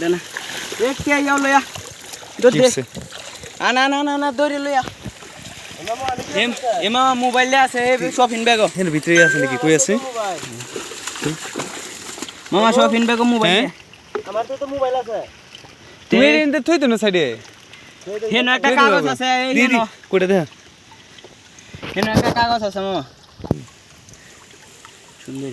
দেনা এক কে যাও না না না দরি লয়া এম মোবাইল দে আছে এই শপিং ব্যাগ এর ভিতরে আছে নাকি? কই আছে? মামা শপিং ব্যাগ মোবাইল। আমার মোবাইল আছে হ্যাঁ? তুই এর ইনতে থই আছে এই হেন। আছে মামা। সুন্দর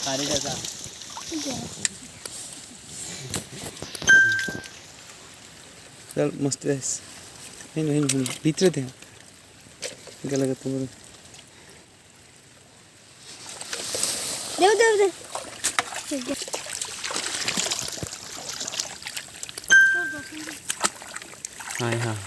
কারি দাদা চল মস্ত রাইস হিনু হিনু হিনু ভিতরে দে গেলে গেলে তোমার দেও দেও দেও হ্যাঁ হ্যাঁ